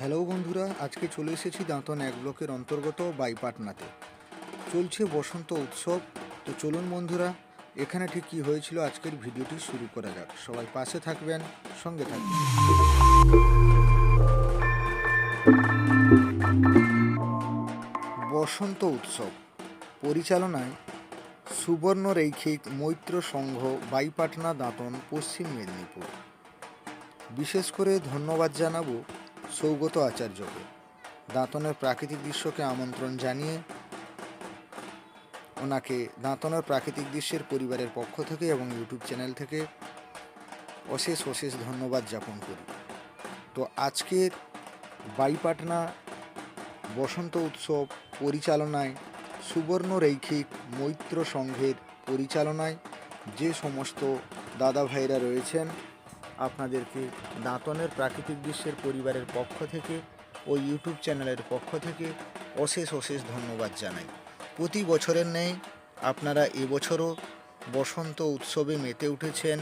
Hello বন্ধুরা, আজকে চলে এসেছি দাঁতন এক ব্লকের অন্তর্গত বাইপাটনাতে। চলছে বসন্ত উৎসব, তো চলুন বন্ধুরা, এখানে ঠিক কী হয়েছিল আজকের ভিডিওটি শুরু করা যাক। সবাই পাশে থাকবেন, সঙ্গে থাকবেন। বসন্ত উৎসব পরিচালনায় সুবর্ণ রৈখিক মৈত্র সংঘ বাইপাটনা দাঁতন পশ্চিম মেদিনীপুর। বিশেষ করে ধন্যবাদ জানাব সৌগত আচার্যকে, দাঁতনের প্রাকৃতিক দৃশ্যকে আমন্ত্রণ জানিয়ে ওনাকে দাঁতনের প্রাকৃতিক দৃশ্যের পরিবারের পক্ষ থেকে এবং ইউটিউব চ্যানেল থেকে অশেষ অশেষ ধন্যবাদ জ্ঞাপন করি। তো আজকের বাইপাটনা বসন্ত উৎসব পরিচালনায় সুবর্ণ রৈখিক মৈত্র সংঘের পরিচালনায় যে সমস্ত দাদা ভাইরা রয়েছেন আপনাদেরকে দাঁতনের প্রাকৃতিক দৃশ্যের পরিবারের পক্ষ থেকে ও ইউটিউব চ্যানেলের পক্ষ থেকে অশেষ অশেষ ধন্যবাদ জানাই। প্রতি বছরের নেই আপনারা এবছরও বসন্ত উৎসবে মেতে উঠেছেন।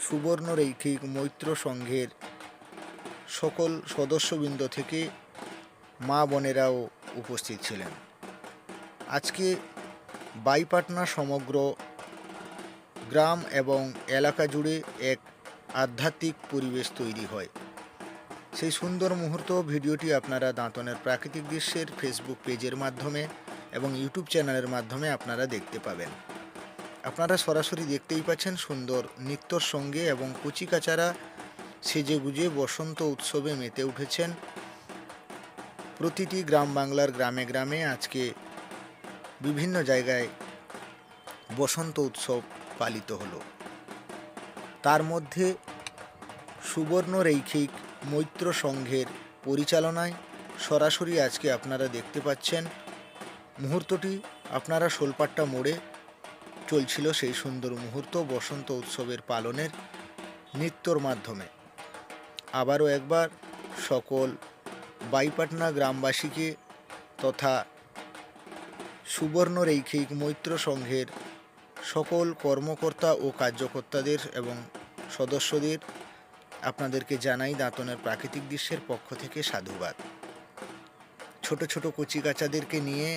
সুবর্ণ রৈখিক মৈত্র সংঘের সকল সদস্যবৃন্দ থেকে মা বোনেরাও উপস্থিত ছিলেন। আজকে বাইপাটনা সমগ্র গ্রাম এবং এলাকা জুড়ে এক আধ্যাত্মিক পরিবেশ তৈরি হয়। সেই সুন্দর মুহূর্ত ভিডিওটি আপনারা দাঁতনের প্রাকৃতিক দৃশ্যের ফেসবুক পেজের মাধ্যমে এবং ইউটিউব চ্যানেলের মাধ্যমে আপনারা দেখতে পাবেন। আপনারা সরাসরি দেখতেই পাচ্ছেন সুন্দর নৃত্যর সঙ্গে এবং কুচিকাচারা সেজে গুজে বসন্ত উৎসবে মেতে উঠেছেন প্রতিটি গ্রাম বাংলার গ্রামে গ্রামে আজকে বিভিন্ন জায়গায় বসন্ত উৎসব পালিত হলো। তার মধ্যে সুবর্ণ রৈখিক মৈত্র সংঘের পরিচালনায় সরাসরি আজকে আপনারা দেখতে পাচ্ছেন। মুহূর্তটি আপনারা শোলপাট্টা মোড়ে চলছিল সেই সুন্দর মুহূর্ত বসন্ত উৎসবের পালনের নৃত্যর মাধ্যমে। আবারও একবার সকল বাইপাটনা গ্রামবাসীকে তথা সুবর্ণ রৈখিক মৈত্র সংঘের সকল কর্মকর্তা ও কার্যকর্তাদের এবং সদস্যদের আপনাদেরকে জানাই দাঁতনের প্রাকৃতিক দৃশ্যের পক্ষ থেকে সাধুবাদ। ছোট ছোট কচিকাচাদেরকে নিয়ে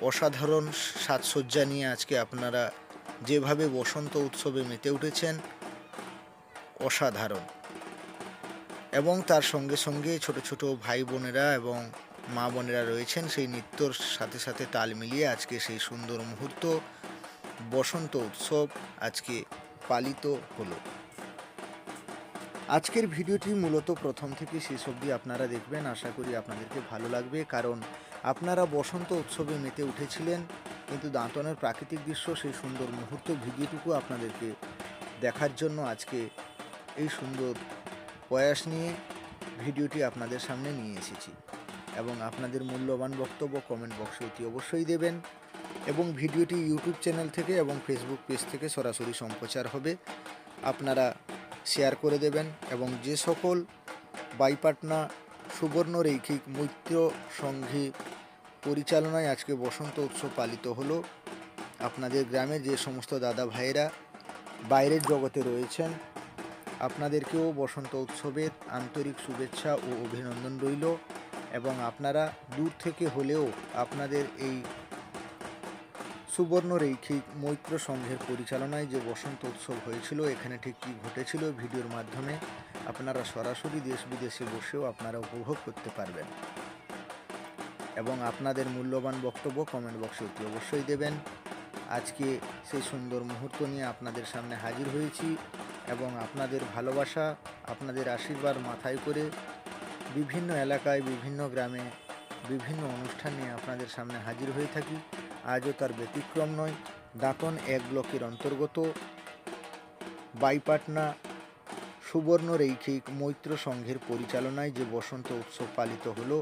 অসাধারণ সাজসজ্জা নিয়ে আজকে আপনারা যেভাবে বসন্ত উৎসবে মেতে উঠেছেন, অসাধারণ। এবং তার সঙ্গে সঙ্গে ছোট ছোট ভাই বোনেরা এবং মা বোনেরা রয়েছেন, সেই নৃত্যর সাথে সাথে তাল মিলিয়ে আজকে সেই সুন্দর মুহূর্ত বসন্ত উৎসব আজকে পালিত হলো। আজকের ভিডিওটি মূলত প্রথম থেকে শেষ অবধি আপনারা দেখবেন, আশা করি আপনাদেরকে ভালো লাগবে, কারণ আপনারা বসন্ত উৎসবে মেতে উঠেছিলেন, কিন্তু দাঁতনের প্রাকৃতিক দৃশ্য, সেই সুন্দর মুহূর্ত ভিডিওটুকু আপনাদেরকে দেখার জন্য আজকে এই সুন্দর প্রয়াস নিয়ে ভিডিওটি আপনাদের সামনে নিয়ে এসেছি। এবং আপনাদের মূল্যবান বক্তব্য কমেন্ট বক্সে অতি অবশ্যই দেবেন। এবং ভিডিওটি ইউটিউব চ্যানেল থেকে এবং ফেসবুক পেজ থেকে সরাসরি সম্প্রচার হবে। আপনারা শেয়ার করে দেবেন এবং যে সকল বাইপাটনা সুবর্ণ রৈখিক মৈত্র সংঘী পরিচালনায় আজকে বসন্ত উৎসব পালিত হলো। আপনাদের গ্রামের যে সমস্ত দাদা ভাইয়েরা বাইরের জগতে রয়েছেন, আপনাদেরকেও বসন্ত উৎসবের আন্তরিক শুভেচ্ছা ও অভিনন্দন রইল এবং আপনারা দূর থেকে হলেও আপনাদের এই সুবর্ণ রৈখিক মৈত্র সংঘের পরিচালনায় যে বসন্ত উৎসব হয়েছিল, এখানে ঠিক কী ঘটেছিল ভিডিওর মাধ্যমে আপনারা সরাসরি দেশ বিদেশে বসেও আপনারা উপভোগ করতে পারবেন। এবং আপনাদের মূল্যবান বক্তব্য কমেন্ট বক্সে অতি অবশ্যই দেবেন। আজকে সেই সুন্দর মুহূর্ত নিয়ে আপনাদের সামনে হাজির হয়েছি এবং আপনাদের ভালোবাসা, আপনাদের আশীর্বাদ মাথায় করে বিভিন্ন এলাকায়, বিভিন্ন গ্রামে বিভিন্ন অনুষ্ঠান নিয়ে আপনাদের সামনে হাজির হয়ে থাকি। আজও তার ব্যতিক্রম নয়। দাঁতন এক ব্লকের অন্তর্গত বাইপাটনা সুবর্ণ রৈখিক মৈত্র সংঘের পরিচালনায় যে বসন্ত উৎসব পালিত হলো,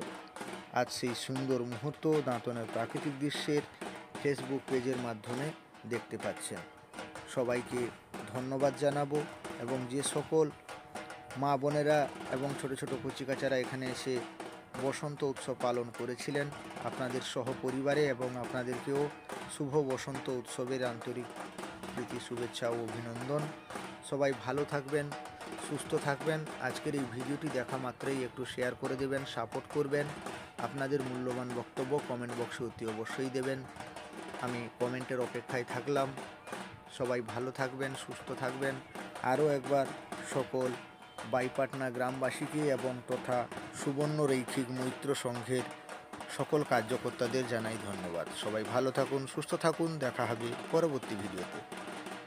আজ সেই সুন্দর মুহূর্ত দাঁতনের প্রাকৃতিক দৃশ্যের ফেসবুক পেজের মাধ্যমে দেখতে পাচ্ছেন। সবাইকে ধন্যবাদ জানাব এবং যে সকল মা বোনেরা এবং ছোট ছোট কচিকাচারা এখানে এসে বসন্ত উৎসব পালন করেছিলেন আপনাদের সহপরিবারে এবং আপনাদেরকেও শুভ বসন্ত উৎসবের আন্তরিক প্রীতি, শুভেচ্ছা ও অভিনন্দন। সবাই ভালো থাকবেন, সুস্থ থাকবেন। আজকের এই ভিডিওটি দেখা মাত্রই। একটু শেয়ার করে দেবেন সাপোর্ট করবেন। আপনাদের মূল্যবান বক্তব্য কমেন্ট বক্সে অতি অবশ্যই দেবেন। আমি কমেন্টের অপেক্ষায় থাকলাম। সবাই ভালো থাকবেন, সুস্থ থাকবেন। আরও একবার সকল বাইপাটনা গ্রামবাসীকে এবং তথা সুবর্ণ রৈখিক মৈত্র সংঘের সকল কার্যকর্তাদের জানাই ধন্যবাদ। সবাই ভালো থাকুন, সুস্থ থাকুন, দেখা হবে পরবর্তী ভিডিওতে।